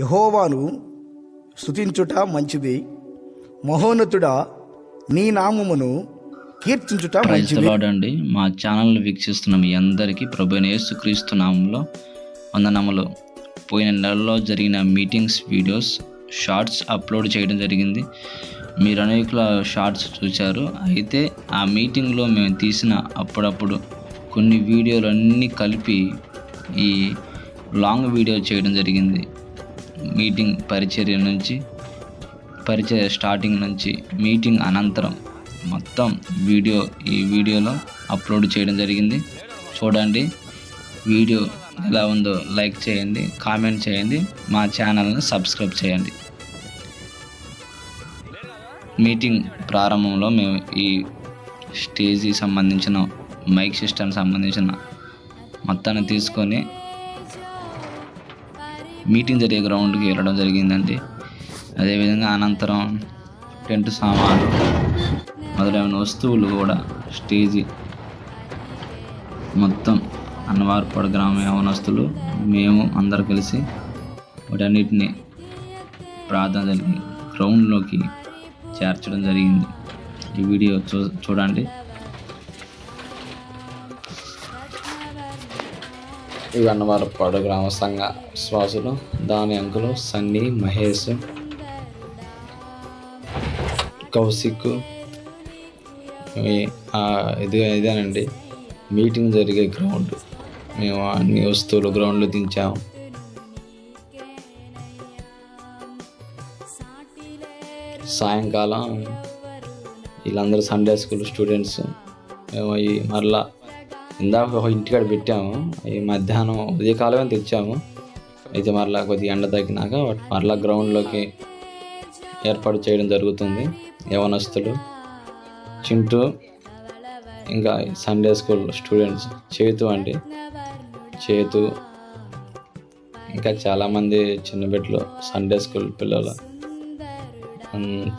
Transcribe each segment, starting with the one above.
యహోవాను స్తుతించుట మంచిది మహోన్నతుడా నీ నామమును కీర్తించుట మంచిది. మా ఛానల్ వీక్షిస్తున్న మీ అందరికీ ప్రభు యేసుక్రీస్తు నామంలో వందనములు. పోయిన నెలలో జరిగిన మీటింగ్స్ వీడియోస్ షార్ట్స్ అప్లోడ్ చేయడం జరిగింది. మీరు అనేకుల షార్ట్స్ చూశారు అయితే ఆ మీటింగ్లో మేము తీసిన అప్పుడప్పుడు కొన్ని వీడియోలు అన్నీ కలిపి ఈ లాంగ్ వీడియో చేయడం జరిగింది. మీటింగ్ పరిచర్య నుంచి పరిచయ స్టార్టింగ్ నుంచి మీటింగ్ అనంతరం మొత్తం వీడియో ఈ వీడియోలో అప్లోడ్ చేయడం జరిగింది. చూడండి వీడియో ఎలా ఉందో లైక్ చేయండి కామెంట్ చేయండి మా ఛానల్ని సబ్స్క్రైబ్ చేయండి. మీటింగ్ ప్రారంభంలో మేము ఈ స్టేజీ సంబంధించిన మైక్ సిస్టమ్ సంబంధించిన మొత్తాన్ని తీసుకొని మీటింగ్ జరిగే గ్రౌండ్కి వెళ్ళడం జరిగిందండి. అదేవిధంగా అనంతరం టెంట్ సామాన్లు మొదలైన వస్తువులు కూడా స్టేజీ మొత్తం అన్నవారిపాడు గ్రామ యవనస్తులు మేము అందరు కలిసి వాటన్నిటిని ప్రార్థన జరిగి గ్రౌండ్లోకి చేర్చడం జరిగింది. ఈ వీడియో చూ చూడండి. ఇవి గ్రామ సంఘ శ్వాసులు దాని అంకులు సన్నీ మహేష్ కౌశిక్ ఇది ఇదేనండి. మీటింగ్ జరిగే గ్రౌండ్. మేము అన్ని వస్తువులు గ్రౌండ్లో దించాము సాయంకాలం వీళ్ళందరూ సండే స్కూల్ స్టూడెంట్స్ మేము ఈ మరలా ఇందాక ఒక ఇంటికాడ పెట్టాము. ఈ మధ్యాహ్నం ఉదయకాలమే తెచ్చాము. అయితే మరలా కొద్దిగా ఎండ తగ్గినాక మరలా గ్రౌండ్లోకి ఏర్పాటు చేయడం జరుగుతుంది. యవనస్తులు చింటూ ఇంకా సండే స్కూల్ స్టూడెంట్స్ చేతు అండి. చేతు ఇంకా చాలామంది చిన్న బిడ్డలు సండే స్కూల్ పిల్లలు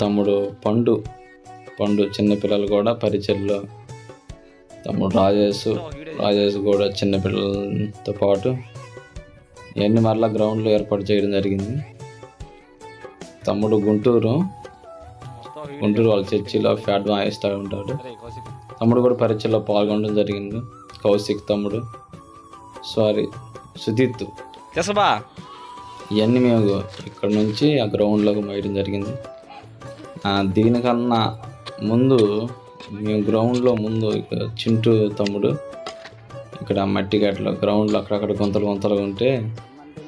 తమ్ముడు పండు పండు చిన్న పిల్లలు కూడా పరిచయలో తమ్ముడు రాజేష్ రాజేష్ కూడా చిన్న పిల్లలతో పాటు ఇవన్నీ మరలా గ్రౌండ్లో ఏర్పాటు చేయడం జరిగింది. తమ్ముడు గుంటూరు గుంటూరు వాళ్ళ చర్చిలో ఫ్యాట్ వాయిస్తూ ఉంటాడు. తమ్ముడు కూడా పరీక్షలో పాల్గొనడం జరిగింది. కౌశిక్ తమ్ముడు సారీ సుదీత్ ఇవన్నీ మేము ఇక్కడ నుంచి ఆ గ్రౌండ్లోకి మోయడం జరిగింది. దీనికన్నా ముందు మేము గ్రౌండ్లో ముందు ఇక్కడ చింటూ తమ్ముడు ఇక్కడ మట్టి గట్లో గ్రౌండ్లో అక్కడక్కడ గుంతలు గుంతలు ఉంటే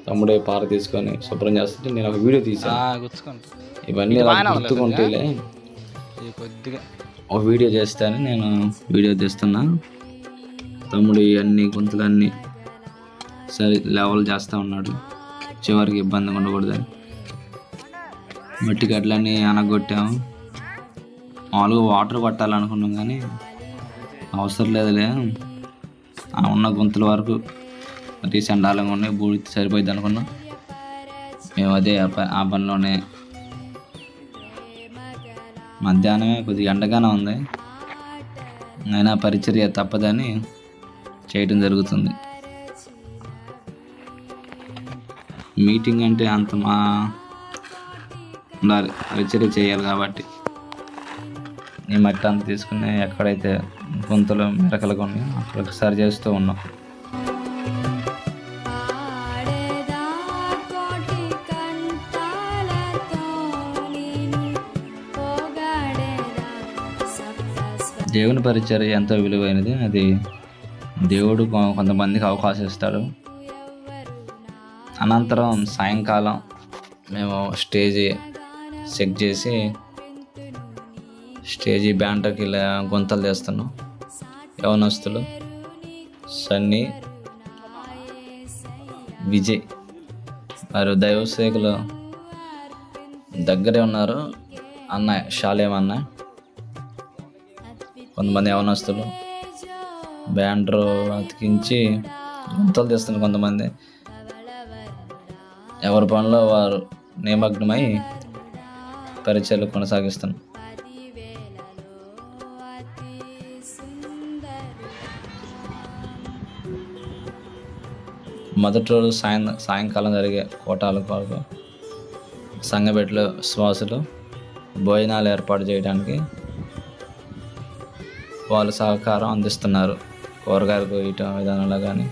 తమ్ముడే పార తీసుకొని శుభ్రం చేస్తుంటే నేను ఒక వీడియో తీసాను ఇవన్నీ గుర్తుకుంటేలే కొద్దిగా. ఒక వీడియో చేస్తాను నేను వీడియో తీస్తున్నా. తమ్ముడు ఇవన్నీ గుంతలన్నీ సరే లెవెల్ చేస్తూ ఉన్నాడు. చివరికి ఇబ్బంది ఉండకూడదని. మట్టి గడ్లన్నీ అనగొట్టాము మామూలుగా వాటర్ కొట్టాలనుకున్నాం కానీ అవసరం లేదులే. ఆ ఉన్న గుంతల వరకు మరీ చండాలంగా ఉన్నాయి బూడి సరిపోయింది అనుకున్నాం. మేము అదే ఆ ప- ఆ పనిలోనే మధ్యాహ్నమే కొద్దిగా ఎండగానే ఉంది. అయినా పరిచర్య తప్పదని చేయటం జరుగుతుంది. మీటింగ్ అంటే అంత మా ఉండాలి పరిచర్య చేయాలి కాబట్టి. ఈ మట్టి అంత తీసుకుని ఎక్కడైతే గుంతలు మిరకలుగా ఉన్నాయో అక్కడ సరి చేస్తూ ఉన్నాం. దేవుని పరిచర్య ఎంతో విలువైనది. అది దేవుడు కొంతమందికి అవకాశం ఇస్తాడు. అనంతరం సాయంకాలం మేము స్టేజ్ చెక్ చేసి స్టేజీ బ్యాంటకి ఇలా గుంతలు తీస్తున్నాం. యవనస్తులు సన్నీ విజయ్. వారు దైవసేకులు దగ్గరే ఉన్నారు. అన్న షాలేం అన్న. కొంతమంది యవనస్తులు. బ్యాండర్ అతికించి గుంతలు తీస్తున్నారు కొంతమంది. ఎవరి పనిలో వారు నిమగ్నమై పరిచయలు కొనసాగిస్తున్నారు. మొదటి రోజు సాయం సాయంకాలం జరిగే కోటాలు కొరకు సంఘబెట్లో శ్వాసులు భోజనాలు ఏర్పాటు చేయడానికి వాళ్ళు సహకారం అందిస్తున్నారు. కూరగాయలు కోయటం విధానంలో కానీ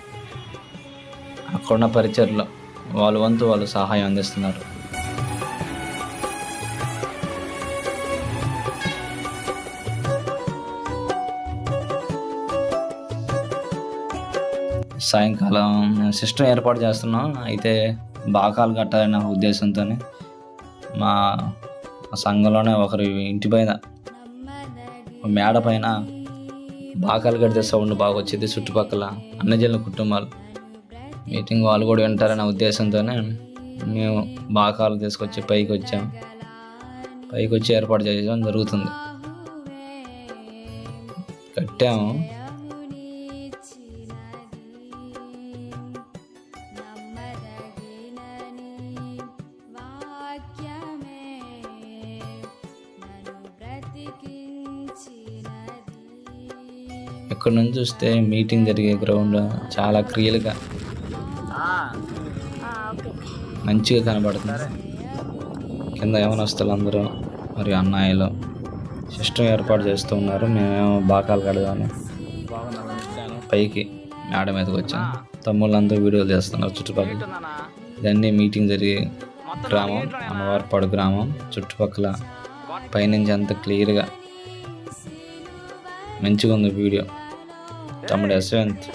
అక్కడున్న పరిచర్లో వాళ్ళ వంతు వాళ్ళు సహాయం అందిస్తున్నారు. సాయంకాలం సిస్టమ్ ఏర్పాటు చేస్తున్నాం. అయితే బాకాలు కట్టాలన్న ఉద్దేశంతో మా సంఘంలోనే ఒకరి ఇంటి పైన మేడ పైన బాకాలు కడితే సౌండ్ బాగా వచ్చేది. చుట్టుపక్కల అన్ని కుటుంబాలు మీటింగ్ వాళ్ళు కూడా వింటారనే ఉద్దేశంతోనే మేము బాకాలు తీసుకొచ్చి పైకి వచ్చాం. పైకి వచ్చి ఏర్పాటు చేయడం జరుగుతుంది. కట్టాము. ఇక్కడ నుంచి చూస్తే మీటింగ్ జరిగే గ్రౌండ్ చాలా క్రియలుగా మంచిగా కనబడుతుంది. కింద యవనస్తులు అందరూ మరియు అన్నయ్యలు సిస్టమ్ ఏర్పాటు చేస్తూ ఉన్నారు. మేమేమో బాకాలు కడదాము పైకి మేడ మీదకి వచ్చాం తమ్ముళ్ళందరూ వీడియోలు చేస్తున్నారు చుట్టుపక్కల. ఇదన్నీ మీటింగ్ జరిగే గ్రామం అన్నవారిపాడు గ్రామం. చుట్టుపక్కల పైనుంచి అంత క్లియర్గా మంచిగా ఉంది వీడియో. తమ్ముడు యశ్వంత్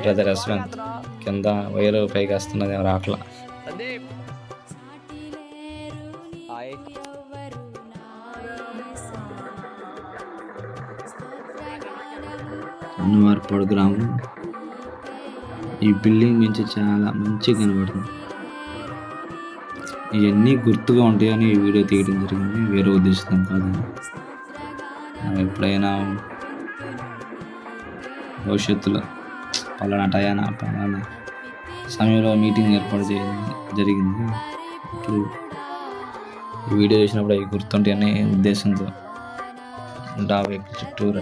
బ్రదర్ యశ్వంత్ కింద వైరు పైకి వస్తున్నది ఎవరు ఆటల అన్నవారిపాడు గ్రామం. ఈ బిల్డింగ్ నుంచి చాలా మంచిగా కనబడుతుంది. ఇవన్నీ గుర్తుగా ఉంటాయని ఈ వీడియో తీయడం జరిగింది. వేరే ఉద్దేశం కాదని మనం ఎప్పుడైనా భవిష్యత్తులో. పలానా టయానా పలానా సమయంలో మీటింగ్ ఏర్పాటు చేయడం జరిగింది. ఇప్పుడు ఈ వీడియో చేసినప్పుడు అవి గుర్తుంటాయనే ఉద్దేశంతో డాబా చుట్టూ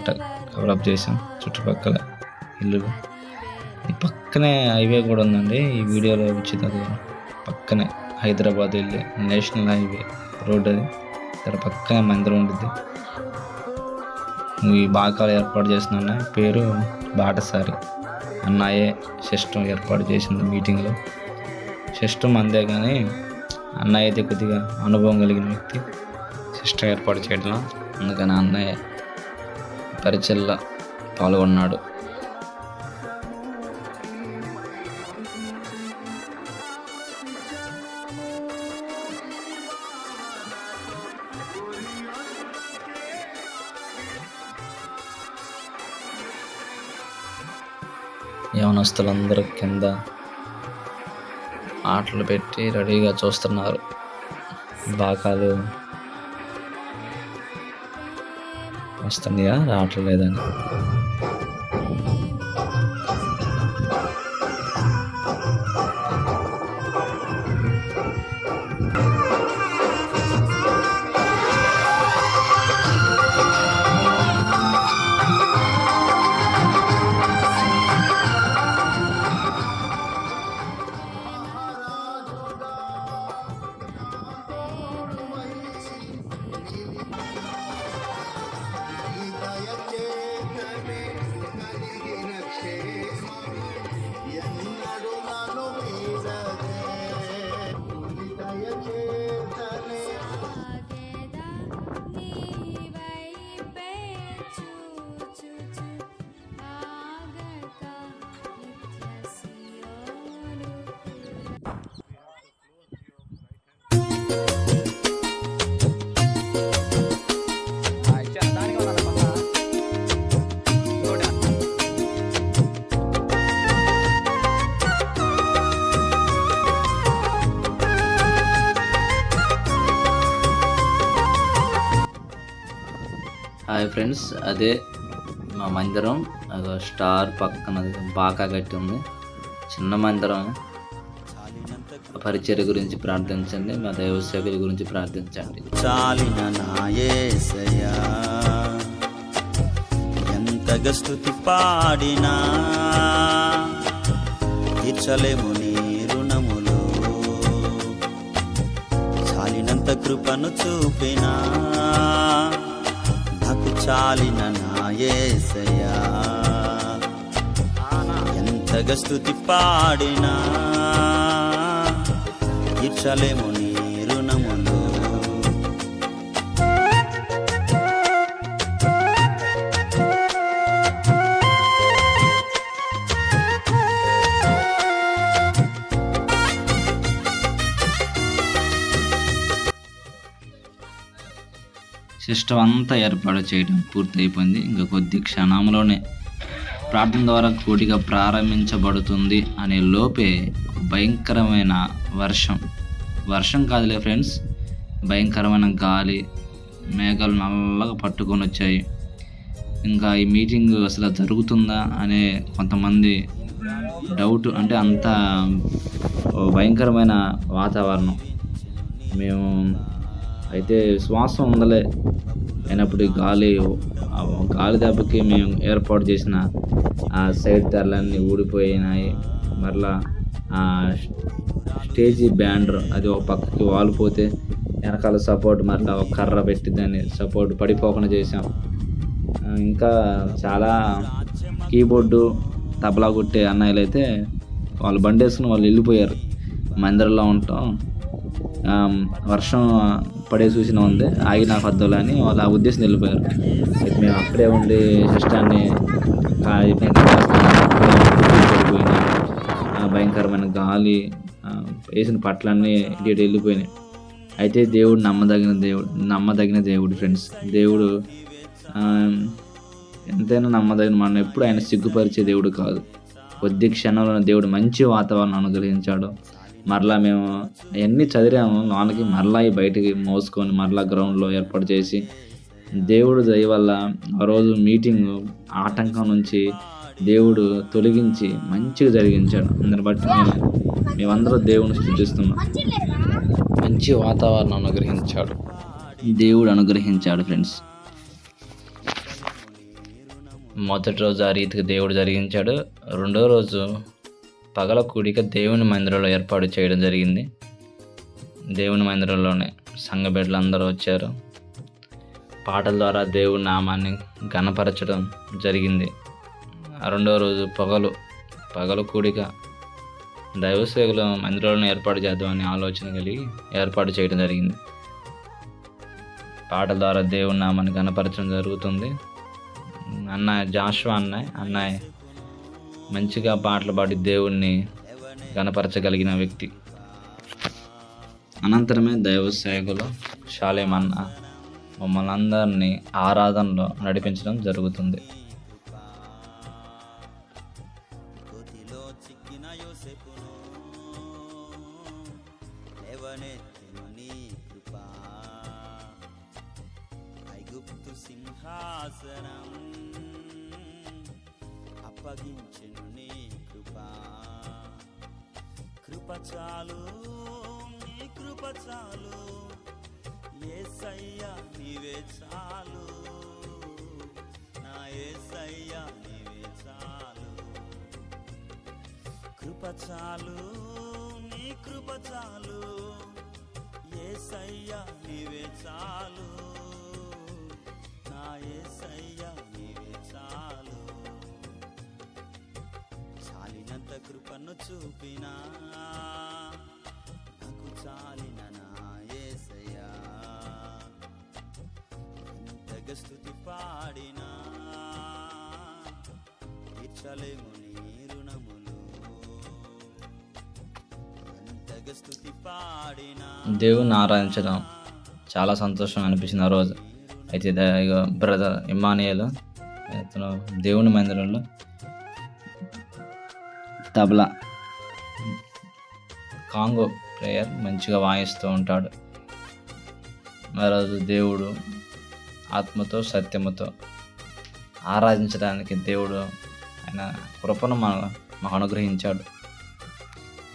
కవరప్ చేసాం చుట్టుపక్కల ఇల్లులు ఈ పక్కనే హైవే కూడా ఉందండి. ఈ వీడియోలో వచ్చింది అది. పక్కనే హైదరాబాద్ వెళ్ళే నేషనల్ హైవే రోడ్ అది. ఇక్కడ పక్కనే మందిరం ఉంటుంది ఈ బాకాలు ఏర్పాటు చేసిన పేరు బాటసారి అన్నయ్యే సిస్టమ్ ఏర్పాటు చేసింది మీటింగ్లో. సిస్టమ్ అందే కానీ అన్నయ్య అయితే కొద్దిగా అనుభవం కలిగిన వ్యక్తి. సిస్టమ్ ఏర్పాటు చేయడంలో అందుకని అన్నయ్య పరిచయలో పాల్గొన్నాడు. యవనస్తులందరూ కింద ఆటలు పెట్టి రెడీగా చూస్తున్నారు. బాకాలు వస్తుందిగా రావట్లేదని ఫ్రెండ్స్ అదే మా మందిరం అదో స్టార్ పక్కన బాకా కట్టి ఉంది. చిన్న మందిరం. పరిచర్య గురించి ప్రార్థించండి మా దైవ సేవల గురించి ప్రార్థించండి. చాలిన నాయసయా ఎంతగా స్థుతి పాడినా తీర్చలేము నీ రుణములు. చాలినంత కృపను చూపినా నాకు నాయసయా ఎంతగా స్థుతి పాడినా ఇచ్చలేము సిస్టమ్ అంతా ఏర్పాటు చేయడం పూర్తయిపోయింది. ఇంకా కొద్ది క్షణంలోనే ప్రార్థన ద్వారా కూడిక ప్రారంభించబడుతుంది అనే లోపే భయంకరమైన వర్షం. వర్షం కాదులే ఫ్రెండ్స్ భయంకరమైన గాలి మేఘాలు నల్లగా పట్టుకొని వచ్చాయి. ఇంకా ఈ మీటింగ్ అసలు జరుగుతుందా అనే కొంతమంది డౌట్ అంటే అంత భయంకరమైన వాతావరణం. మేము అయితే శ్వాసం ఉందలే అయినప్పుడు గాలి గాలి దెబ్బకి మేము ఏర్పాటు చేసిన ఆ సైడ్ తెరలన్నీ ఊడిపోయినాయి. మరలా ఆ స్టేజీ బ్యాండర్ అది ఒక పక్కకి వాలిపోతే వెనకాల సపోర్ట్ మరలా ఒక కర్ర పెట్టి దాన్ని సపోర్ట్ పడిపోకుండా చేసాం ఇంకా చాలా కీబోర్డు తబలా కొట్టే అన్నయ్యలు అయితే వాళ్ళు బండి వేసుకుని వాళ్ళు వెళ్ళిపోయారు. మందిరంలో ఉంటాం. వర్షం పడే సూచన ఉంది. ఆగి నాకు వద్దులే అని వాళ్ళ ఉద్దేశం వెళ్ళిపోయారు. అయితే మేము అక్కడే ఉండి సిస్టాన్ని పడిపోయినాయి భయంకరమైన గాలి వేసిన పట్లన్నీ ఇటు వెళ్ళిపోయినాయి. అయితే దేవుడు నమ్మదగిన దేవుడు నమ్మదగిన దేవుడు ఫ్రెండ్స్ దేవుడు ఎంతైనా నమ్మదగిన మనం ఎప్పుడు ఆయన సిగ్గుపరిచే దేవుడు కాదు. కొద్ది క్షణంలో దేవుడు మంచి వాతావరణం అనుగ్రహించాడు. మరలా మేము అవన్నీ చదివాము. నాన్నకి మరలా బయటికి మోసుకొని మరలా గ్రౌండ్లో ఏర్పాటు చేసి దేవుడు దయ వల్ల ఆ రోజు మీటింగ్ ఆటంకం నుంచి దేవుడు తొలగించి మంచిగా జరిగించాడు. అందుని బట్టి మేము మేమందరూ దేవుని స్థుతిస్తున్నాం. మంచి వాతావరణం అనుగ్రహించాడు. దేవుడు అనుగ్రహించాడు ఫ్రెండ్స్ మొదటి రోజు ఆ రీతికి దేవుడు జరిగించాడు. రెండో రోజు పగల కూడిక దేవుని మందిరంలో ఏర్పాటు చేయడం జరిగింది. దేవుని మందిరంలోనే సంఘ బిడ్డలు అందరూ వచ్చారు. పాటల ద్వారా దేవుని నామాన్ని ఘనపరచడం జరిగింది. రెండవ రోజు పగలు పగలు కూడిక దైవ సేవలు మందిరాలను ఏర్పాటు చేద్దామని ఆలోచన కలిగి ఏర్పాటు చేయడం జరిగింది. పాటల ద్వారా దేవుని నామాన్ని కనపరచడం జరుగుతుంది. అన్న జాషువా అన్నయ్య అన్నయ్య మంచిగా పాటలు పాడి దేవుణ్ణి గణపరచగలిగిన వ్యక్తి. అనంతరమే దైవ సేవకులు శాలేమన్న మమ్మల్ని అందరినీ ఆరాధనలో నడిపించడం జరుగుతుంది. సింహాసనం అప్పగించెను నీ కృపా. కృప చాలు నీ కృప చాలు. ఏసయ్యా నీవే చాలు. నా ఏసయ్యా నీవే చాలు. కృప చాలు నీ కృప చాలు. ఏసయ్యా నీవే చాలు. నా ఏసయ్యా నీవే చాలు. కృపను చూపినా. నాకు చాలిన నా ఏసయ్యా. స్థుతి పాడినా. తీర్చలేము నీ రుణములు. ఎంతగ స్థుతి పాడినా. దేవుని ఆరాధించడం చాలా సంతోషం అనిపించింది ఆ రోజు. అయితే బ్రదర్ ఇమానియల్ అతను దేవుని మందిరంలో తబలా. కాంగో ప్లేయర్ మంచిగా వాయిస్తూ ఉంటాడు. ఆ రోజు దేవుడు ఆత్మతో సత్యముతో ఆరాధించడానికి దేవుడు ఆయన కృపను మన మాకు అనుగ్రహించాడు.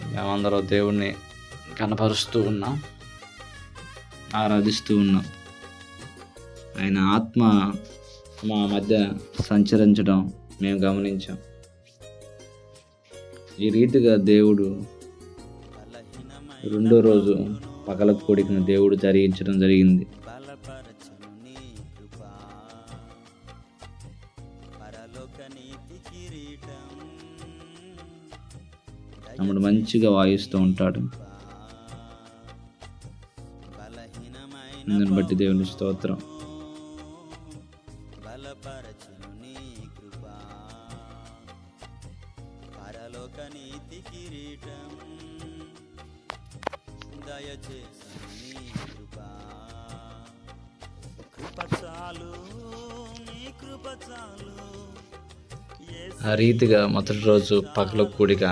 మేమందరూ దేవుడిని కనపరుస్తూ ఉన్నాం ఆరాధిస్తూ ఉన్నాం. ఆయన ఆత్మ మా మధ్య సంచరించడం మేము గమనించాం. ఈ రీతిగా దేవుడు రెండో రోజు పగల కోడికను దేవుడు జరిగించడం జరిగింది. తమ్ముడు మంచిగా వాయిస్తూ ఉంటాడు. ఇందుని బట్టి దేవుని స్తోత్రం. చాలు నీ కృప చాలు ఆ రీతిగా మొదటి రోజు పగల కూడిక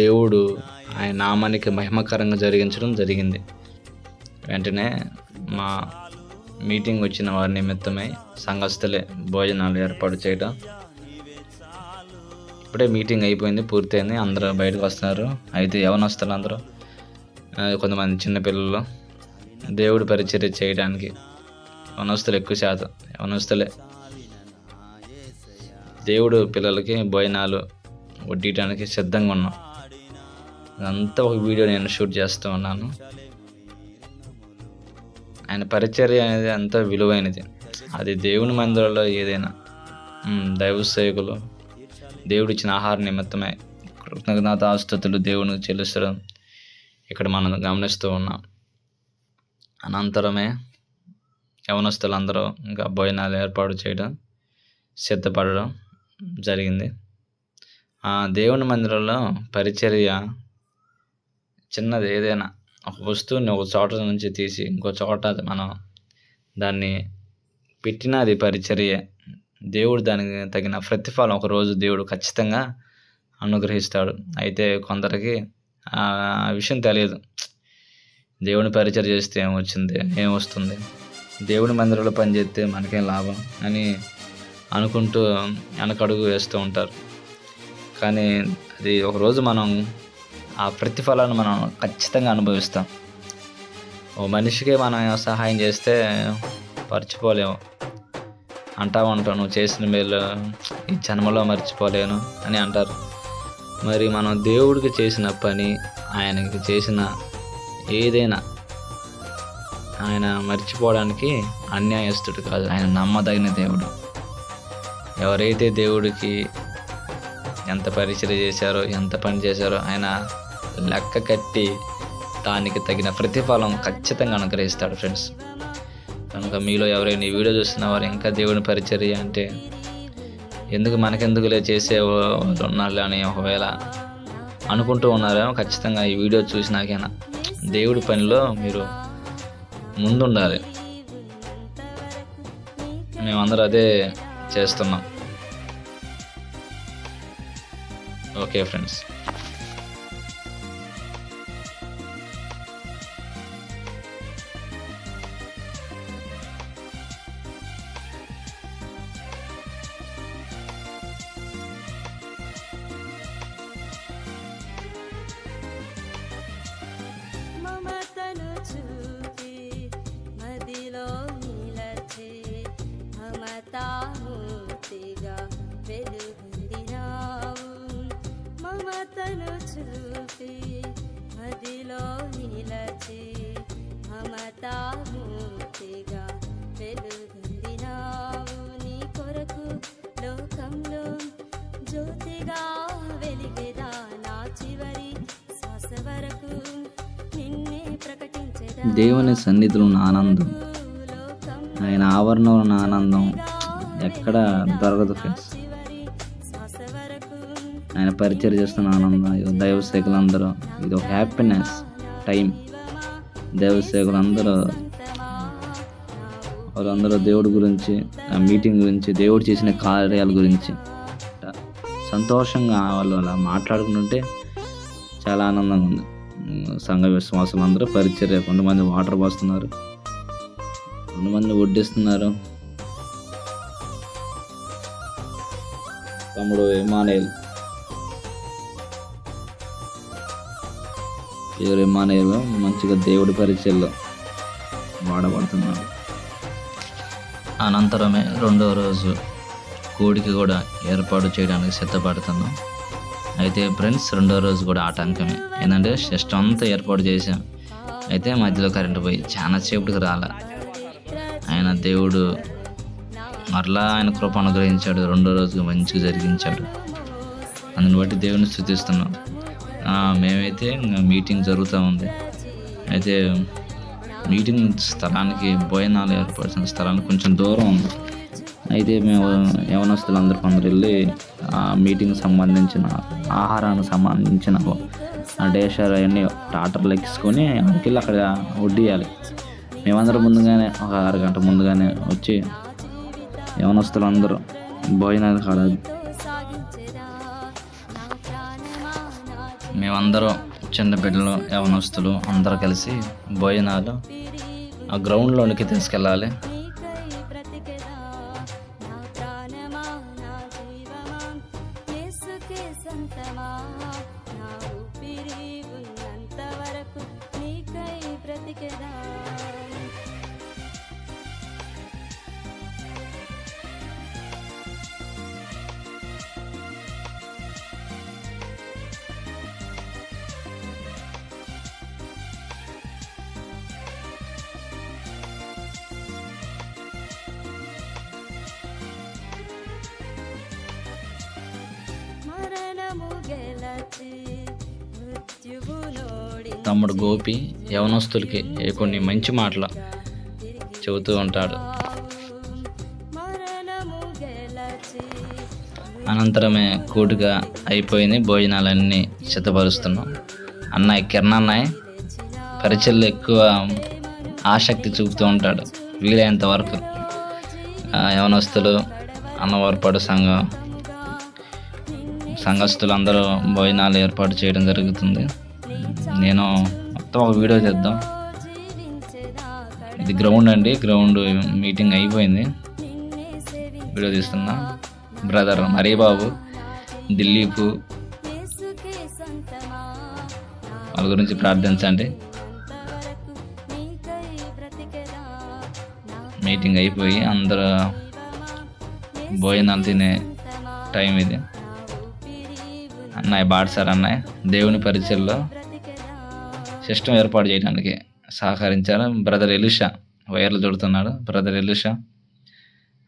దేవుడు ఆయన నామానికి మహిమకరంగా జరిగించడం జరిగింది. వెంటనే మా మీటింగ్ వచ్చిన వారి నిమిత్తమై సంఘస్థలే భోజనాలు ఏర్పాటు చేయడం ఇప్పుడే మీటింగ్ అయిపోయింది పూర్తయింది. అందరూ బయటకు వస్తున్నారు. అయితే యవనస్తులు అందరూ కొంతమంది చిన్నపిల్లలు దేవుడు పరిచర్య చేయడానికి వనస్తులు ఎక్కువ శాతం. వనస్తులే దేవుడు పిల్లలకి భోజనాలు వడ్డీయడానికి సిద్ధంగా ఉన్నాం. అదంతా ఒక వీడియో నేను షూట్ చేస్తూ ఉన్నాను. ఆయన పరిచర్య అనేది అంత విలువైనది. అది దేవుని మందిరంలో ఏదైనా దైవ సేవకులు దేవుడు ఇచ్చిన ఆహార నిమిత్తమే కృతజ్ఞత ఆస్తుతులు దేవునికి చెల్లిస్తడం ఇక్కడ మనం గమనిస్తూ ఉన్నాం. అనంతరమే యవనస్తులందరూ ఇంకా భోజనాలు ఏర్పాటు చేయడం సిద్ధపడడం జరిగింది. ఆ దేవుని మందిరంలో పరిచర్య చిన్నది ఏదైనా ఒక వస్తువుని ఒక చోట నుంచి తీసి ఇంకో చోట మనం దాన్ని పెట్టినది అది పరిచర్యే. దేవుడు దానికి తగిన ప్రతిఫలం ఒకరోజు దేవుడు ఖచ్చితంగా అనుగ్రహిస్తాడు. అయితే కొందరికి ఆ విషయం తెలియదు. దేవుని పరిచయం చేస్తే ఏమొచ్చింది ఏమొస్తుంది? దేవుడి మందిరంలో పనిచేస్తే మనకేం లాభం అని అనుకుంటూ వెనకడుగు వేస్తూ ఉంటారు. కానీ అది ఒకరోజు మనం ఆ ప్రతిఫలాన్ని మనం ఖచ్చితంగా అనుభవిస్తాం. ఓ మనిషికి మనం సహాయం చేస్తే మర్చిపోలేము. అంటా ఉంటాం నువ్వు చేసిన మేలు ఈ జన్మలో మర్చిపోలేను అని అంటారు. మరి మనం దేవుడికి చేసిన పని ఆయనకి చేసిన ఏదైనా ఆయన మర్చిపోవడానికి అన్యాయస్తుడు కాదు. ఆయన నమ్మదగిన దేవుడు. ఎవరైతే దేవుడికి ఎంత పరిచయం చేశారో ఎంత పని చేశారో ఆయన లెక్క కట్టి దానికి తగిన ప్రతిఫలం ఖచ్చితంగా అనుగ్రహిస్తాడు ఫ్రెండ్స్. కనుక మీలో ఎవరైనా ఈ వీడియో చూస్తున్న వారు ఇంకా దేవుని పరిచర్య అంటే ఎందుకు మనకెందుకులే చేసే వాళ్ళు అని ఒకవేళ అనుకుంటూ ఉన్నారేమో ఖచ్చితంగా ఈ వీడియో చూసినాకైనా దేవుడి పనిలో మీరు ముందుండాలి. మేమందరూ అదే చేస్తున్నాం. Okay friends. దేవుని సన్నిధిలో ఉన్న ఆనందం. ఆయన ఆవరణలో ఉన్న ఆనందం ఎక్కడ దొరకదు ఫ్రెండ్స్. ఆయన పరిచయం చేస్తున్న ఆనందం ఇది దైవ ఇది ఒక హ్యాపీనెస్ టైం. దైవసేకులందరూ వాళ్ళందరూ దేవుడి గురించి ఆ మీటింగ్ గురించి దేవుడు చేసిన కార్యాల గురించి సంతోషంగా వాళ్ళు అలా మాట్లాడుకుంటుంటే చాలా ఆనందంగా ఉంది. సంఘ విశ్వాసులు అందరూ పరిచర్య కొంతమంది వాటర్ పోస్తున్నారు. కొంతమంది వడ్డిస్తున్నారు తమ్ముడు ఇమానేల్ పేరు ఇమానేల్ మంచిగా దేవుడి పరిచయలో వాడబడుతున్నాడు. అనంతరమే రెండో రోజు కోడికి కూడా ఏర్పాటు చేయడానికి సిద్ధపడుతున్నాం. అయితే ఫ్రెండ్స్ రెండో రోజు కూడా ఆటంకమే ఏంటంటే షెస్ట్ అంతా ఏర్పాటు చేశాం. అయితే మధ్యలో కరెంటు పోయి చాలా సేపటికి రాలే. ఆయన దేవుడు మరలా ఆయన కృప అనుగ్రహించాడు. రెండో రోజు మంచిగా జరిగించాడు. అందుని బట్టి దేవుని స్థుతిస్తున్నాం. మేమైతే మీటింగ్ జరుగుతూ ఉంది. అయితే మీటింగ్ స్థలానికి భోజనాలు ఏర్పరిచిన స్థలానికి కొంచెం దూరం ఉంది. అయితే మేము యవనస్తులు అందరూ కొందరు వెళ్ళి ఆ మీటింగ్ సంబంధించిన ఆహారానికి సంబంధించిన ఆ డేషర్ అవన్నీ టాటర్లు ఎక్కించుకొని అక్కడికి వెళ్ళి అక్కడ వడ్డీయాలి మేమందరం ముందుగానే ఒక అరగంట ముందుగానే వచ్చి యవనస్తులు అందరూ భోజనాలు కాడ మేమందరం చిన్న బిడ్డలు యవనస్తులు అందరూ కలిసి భోజనాలు ఆ గ్రౌండ్లోనికి తీసుకెళ్ళాలి. తమ్ముడు గోపి యవనస్తులకి కొన్ని మంచి మాటలు చెబుతూ ఉంటాడు. అనంతరమే కూటుగా అయిపోయింది భోజనాలన్నీ సిద్ధపరుస్తున్నాం. అన్నయ్య కిరణ్ పరిచయలు ఎక్కువ ఆసక్తి చూపుతూ ఉంటాడు. వీలైనంత వరకు ఆ, యవనస్తులు అన్నవారిపాడు సంఘం సంఘస్థులందరూ భోజనాలు ఏర్పాటు చేయడం జరుగుతుంది. నేను మొత్తం ఒక వీడియో చేద్దాం. ఇది గ్రౌండ్ అండి. గ్రౌండ్ మీటింగ్ అయిపోయింది. వీడియో తీస్తున్నా. బ్రదర్ మరీ బాబు యేసుకే వాళ్ళ గురించి ప్రార్థించండి. మీటింగ్ అయిపోయి అందరూ భోజనాలు తినే టైం ఇది. అన్నయ్య బాడ్సార్ అన్నయ్య. దేవుని పరిచయలో సిస్టమ్ ఏర్పాటు చేయడానికి సహకరించారు బ్రదర్ ఎలుషా. వైర్లు చుడుతున్నాడు బ్రదర్ ఎలుషా.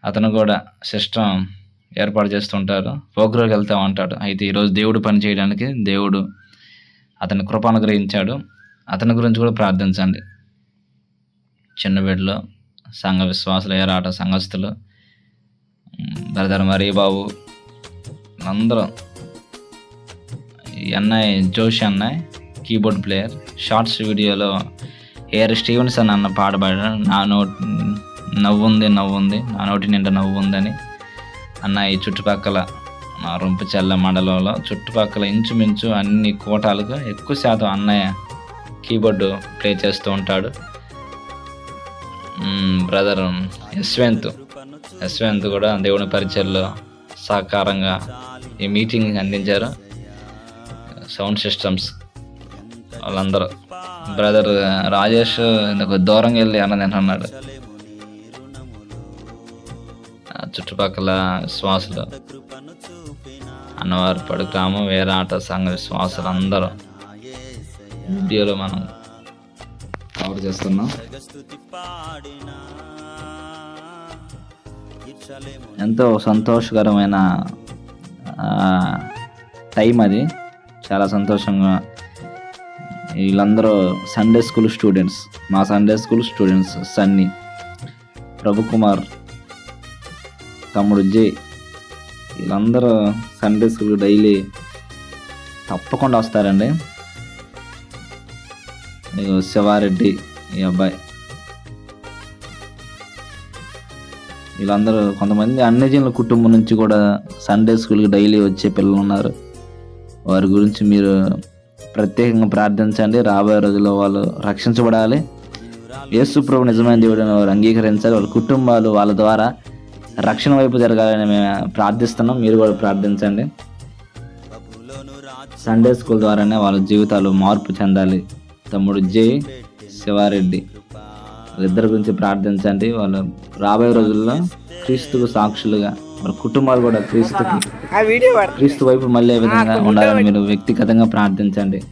అతను కూడా సిస్టమ్ ఏర్పాటు చేస్తుంటారు. పోగ్రోకి వెళ్తా ఉంటాడు అయితే ఈరోజు దేవుడు పని చేయడానికి దేవుడు అతని కృప అనుగ్రహించాడు. అతని గురించి కూడా ప్రార్థించండి. చిన్నబిడ్డలు సంఘ విశ్వాసులు ఏరాట సంఘస్థులు బ్రదర్ మరీ బాబు అందరూ ఈ అన్నయ్య జోషి అన్నయ్య కీబోర్డ్ ప్లేయర్ షార్ట్స్ వీడియోలో ఏఆర్ స్టీవెన్సన్ అన్న పాట పాడారు నా నోటి నవ్వుంది నవ్వుంది. నా నోటి నిండా నవ్వు ఉందని అన్న ఈ చుట్టుపక్కల మా రొంపచెల్ల మండలంలో చుట్టుపక్కల ఇంచుమించు అన్ని కోటాలకు ఎక్కువ శాతం అన్నయ్య కీబోర్డు ప్లే చేస్తూ ఉంటాడు. బ్రదర్ యశ్వంత్. యశ్వంత్ కూడా దేవుని పరిచయలో సహకారంగా ఈ మీటింగ్ అందించారు. సౌండ్ సిస్టమ్స్ వాళ్ళందరూ. బ్రదర్ uh, రాజేష్ నాకు దూరంగా వెళ్ళి అన్నది అన్నాడు చుట్టుపక్కల విశ్వాసులు. అన్నవారు పడు గ్రామం వేరే ఆట సంఘ విశ్వాసులు అందరూ. వీడియోలో మనం కవర్ చేస్తున్నాం. ఎంతో సంతోషకరమైన టైం అది. చాలా సంతోషంగా వీళ్ళందరూ సండే స్కూల్ స్టూడెంట్స్ మా Sunday school students Sunny Prabhukumar తమ్ముడు జే వీళ్ళందరూ సండే స్కూల్ డైలీ తప్పకుండా వస్తారండి. శివారెడ్డి ఈ అబ్బాయి. వీళ్ళందరూ కొంతమంది అన్ని జనుల కుటుంబం నుంచి కూడా సండే స్కూల్కి డైలీ వచ్చే పిల్లలు ఉన్నారు. వారి గురించి మీరు ప్రత్యేకంగా ప్రార్థించండి. రాబోయే రోజుల్లో వాళ్ళు రక్షించబడాలి. యేసు ప్రభు నిజమైన దేవుడిని వారు అంగీకరించాలి. వాళ్ళ కుటుంబాలు వాళ్ళ ద్వారా రక్షణ వైపు జరగాలని మేము ప్రార్థిస్తున్నాం. మీరు కూడా ప్రార్థించండి. సండే స్కూల్ ద్వారానే వాళ్ళ జీవితాలు మార్పు చెందాలి. తమ్ముడు జై శివారెడ్డి. వాళ్ళిద్దరి గురించి ప్రార్థించండి. వాళ్ళు రాబోయే రోజుల్లో క్రీస్తుకు సాక్షులుగా మరి కుటుంబాలు కూడా క్రీస్తుకి ఆ వీడియో వాడు క్రీస్తు వైపు మళ్ళీ విధంగా ఉండాలని మీరు వ్యక్తిగతంగా ప్రార్థించండి.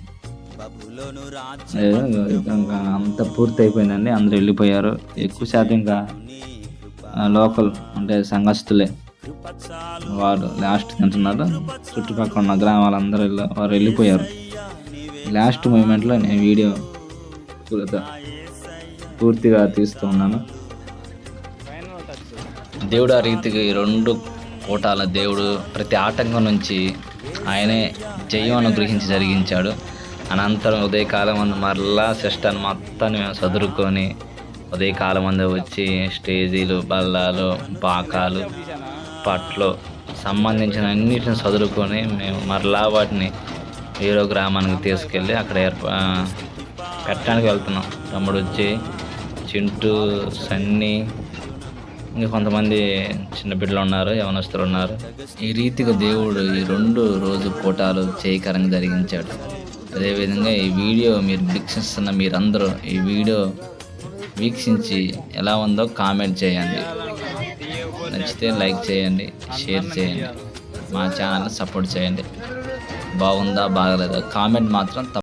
అంత పూర్తి అయిపోయిందండి అందరూ వెళ్ళిపోయారు. ఎక్కువ శాతం ఇంకా లోకల్ అంటే సంఘస్థులే. వారు లాస్ట్ తింటున్నారు చుట్టుపక్కల ఉన్న గ్రామాలందరూ వెళ్ళ- వారు వెళ్ళిపోయారు. లాస్ట్ మూమెంట్లో నేను వీడియో పూర్తిగా- పూర్తిగా తీస్తూ ఉన్నాను. దేవుడు ఆ రీతికి రెండు పూటాల దేవుడు ప్రతి ఆటంకం నుంచి ఆయనే జయం అనుగ్రహించి జరిగించాడు. అనంతరం ఉదయకాలం అందు మరలా సిస్టాన్ని మొత్తాన్ని మేము చదురుకొని ఉదయకాలం అందు వచ్చి స్టేజీలు బల్లాలు పాకాలు పట్లు సంబంధించిన అన్నిటిని చదువుకొని మేము మరలా వాటిని వేరే గ్రామానికి తీసుకెళ్ళి అక్కడ ఏర్పా పెట్టడానికి వెళ్తున్నాం. తమ్ముడు వచ్చి చింటూ సన్నీ ఇంకా కొంతమంది చిన్న బిడ్డలు ఉన్నారు యవనస్తులు ఉన్నారు. ఈ రీతిగా దేవుడు ఈ రెండు రోజు కోటాలు చేయకరంగా జరిగించాడు. అదేవిధంగా ఈ వీడియో మీరు వీక్షిస్తున్న మీరందరూ ఈ వీడియో వీక్షించి ఎలా ఉందో కామెంట్ చేయండి. నచ్చితే లైక్ చేయండి షేర్ చేయండి మా ఛానల్ని సపోర్ట్ చేయండి. బాగుందా బాగలేదా? కామెంట్ మాత్రం తప్ప